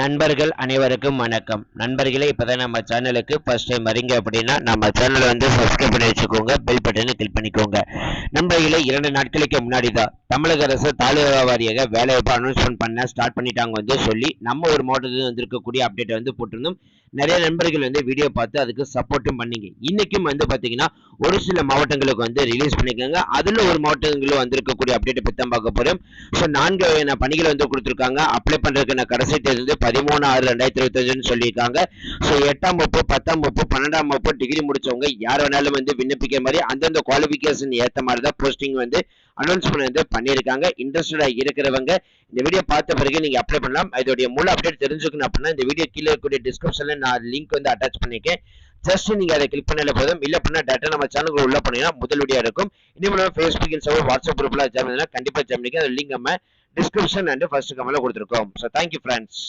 நண்பர்கள் அனைவருக்கும் வணக்கம். நண்பர்களே இப்போதான் நம்ம சேனலுக்கு ஃபர்ஸ்ட் டைம் வரீங்க அப்படின்னா நம்ம சேனலை வந்து சப்ஸ்கிரைப் பண்ணி வச்சுக்கோங்க பெல் பட்டனை கிளிக் பண்ணிக்கோங்க. நண்பர்களே இரண்டு நாட்களுக்கு முன்னாடி தான் தமிழக அரசு தாலுகா வாரியாக வேலைவாய்ப்பு அனௌன்ஸ்மெண்ட் பண்ண ஸ்டார்ட் பண்ணிட்டாங்க வந்து சொல்லி நம்ம ஒரு மாவட்டத்தில் வந்திருக்கக்கூடிய அப்டேட்டை வந்து போட்டிருந்தோம். நிறைய நண்பர்கள் வந்து வீடியோ பார்த்து அதுக்கு சப்போர்ட்டும் பண்ணீங்க. இன்னைக்கும் வந்து பார்த்தீங்கன்னா ஒரு சில மாவட்டங்களுக்கு வந்து ரிலீஸ் பண்ணியிருக்காங்க. அதில் ஒரு மாவட்டங்களும் வந்திருக்கக்கூடிய அப்டேட்டை பற்றி தான் பார்க்க போகிறோம் ஸோ நான்கு வகையான பணிகள் வந்து கொடுத்துருக்காங்க. அப்ளை பண்ணுறதுக்கான கடைசி தேதி வந்து பதிமூணு ஆறு ரெண்டாயிரத்தி இருபத்தஞ்சுன்னு சொல்லியிருக்காங்க. ஸோ எட்டாம் வகுப்பு பத்தாம் வகுப்பு பன்னெண்டாம் வகுப்பு டிகிரி முடிச்சவங்க யார் வேணாலும் வந்து விண்ணப்பிக்கிற மாதிரி அந்தந்த குவாலிஃபிகேஷன் ஏற்ற மாதிரி தான் போஸ்டிங் வந்து அனௌன்ஸ்மெண்ட் வந்து பண்ணியிருக்காங்க. இன்ட்ரெஸ்டடாக இருக்கிறவங்க இந்த வீடியோ பார்த்த பிறகு நீங்கள் அப்ளை பண்ணலாம். இதோடைய முழு அப்டேட் தெரிஞ்சுக்கணும் அப்படின்னா இந்த வீடியோ கீழே இருக்கக்கூடிய டிஸ்கிரிப்ஷனில் நான் லிங்க் வந்து அட்டாச் பண்ணியிருக்கேன். ஜஸ்ட் நீங்க அதை கிளிக் பண்ணல போதும். இல்லை அப்படின்னா டேட்டா நம்ம சேனலுக்கு உள்ள பண்ணீங்கன்னா முதல் வீடியோ இருக்கும் இனிமேல் ஃபேஸ்புக் இன்ஸ்டாவும் வாட்ஸ்அப் குரூப்ல ஜாயின் கண்டிப்பாக கண்டிப்பா ஜாயின் பண்ணிக்க லிங்க் நம்ம டிஸ்கிரிப்ஷன் அண்ட் ஃபர்ஸ்ட் கமெண்ட்ல கொடுத்துருக்கோம். So thank you friends